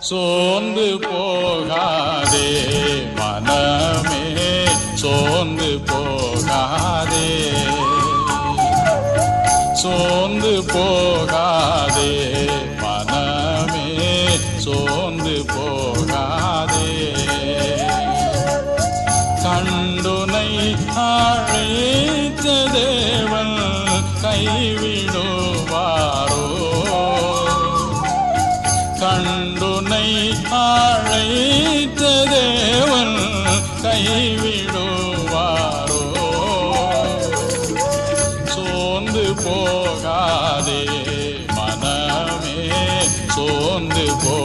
சோர்ந்து போகாதே மனமே சோர்ந்து போகாதே. சோர்ந்து போகாதே மனமே சோர்ந்து போகாதே. கண்டுனை அழைத்த தேவன் கைவி கண்டுனை ஆழைத்த தேவன் கைவிடுவாரோ? சோர்ந்து போகாதே மனமே சோர்ந்து போ